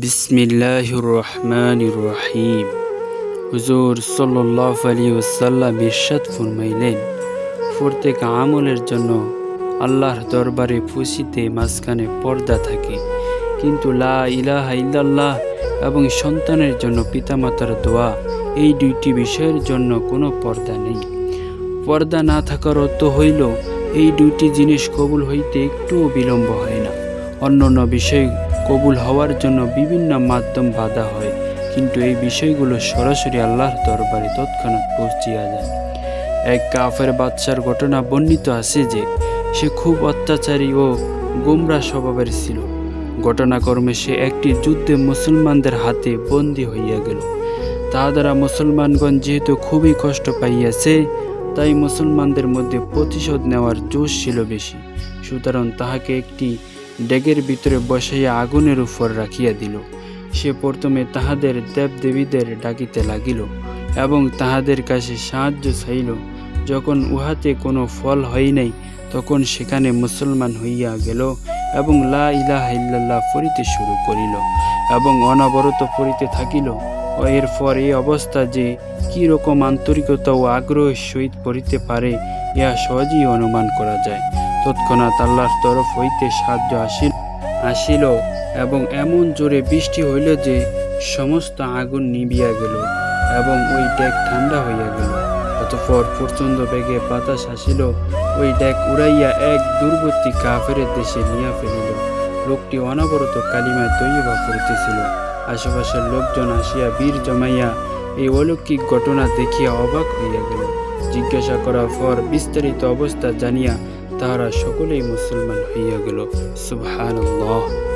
বিসমিল্লাহির রহমানির রহিম হুজুর সাল্লাহ আলী ওসাল্লাম ইরশাদ ফরমাইলেন, প্রত্যেক আমলের জন্য আল্লাহর দরবারে ফুসিতে মাঝখানে পর্দা থাকে। কিন্তু লা ইলাহা ইল্লাল্লাহ এবং সন্তানের জন্য পিতামাতার দোয়া, এই দুইটি বিষয়ের জন্য কোনো পর্দা নেই। পর্দা না থাকার অর্থ হইল, এই দুইটি জিনিস কবুল হইতে একটুও বিলম্ব হয় না। অন্যান্য বিষয় কবুল হওয়ার জন্য বিভিন্ন মাধ্যম বাধা হয়। কিন্তু এই বিষয়গুলো সরাসরি আল্লাহর দরবারে তৎক্ষণাৎ পৌঁছিয়া যায়। এক কাফের বাচ্চার ঘটনা বর্ণিত আছে যে, সে খুব অত্যাচারী ও গোমরা স্বভাবের ছিল। ঘটনাক্রমে সে একটি যুদ্ধে মুসলমানদের হাতে বন্দী হইয়া গেল। তাহা দ্বারা মুসলমানগণ যেহেতু খুবই কষ্ট পাইয়াছে, তাই মুসলমানদের মধ্যে প্রতিশোধ নেওয়ার জোশ ছিল বেশি। সুতরাং তাহাকে একটি ডেগের ভিতরে বসাইয়া আগুনের উপর রাখিয়া দিল। সে প্রথমে তাহাদের দেবদেবীদের ডাকিতে লাগিল এবং তাহাদের কাছে সাহায্য চাইল। যখন উহাতে কোনো ফল হয় নাই, তখন সেখানে মুসলমান হইয়া গেল এবং লা ইলাহা ইল্লাল্লাহ পড়িতে শুরু করিল এবং অনবরত পড়িতে থাকিল। ও এরপর এই অবস্থা যে কি রকম আন্তরিকতা ও আগ্রহের সহিত পড়িতে পারে, ইহা সহজেই অনুমান করা যায়। তৎক্ষণাৎ আল্লাহর তরফ হইতে সাহায্য আসিল আসিল এবং এমন জোরে বৃষ্টি হইল যে সমস্ত আগুন নিবিয়া গেল এবং ওই ডেক ঠান্ডা হইয়া গেল। অতঃপর প্রচণ্ড বেগে বাতাস আসিল, ওই ডেক উড়াইয়া এক দূরবর্তী কাফেরের দেশে নিয়া ফেলিল। লোকটি অনবরত কালিমায় তৈবা করিতেছিল। আশেপাশের লোকজন আসিয়া বীর জমাইয়া এই অলৌকিক ঘটনা দেখিয়া অবাক হইয়া গেল। জিজ্ঞাসা করার পর বিস্তারিত অবস্থা জানিয়া তাহারা সকলেই মুসলমান হইয়া গেল। সুবহানাল্লাহ।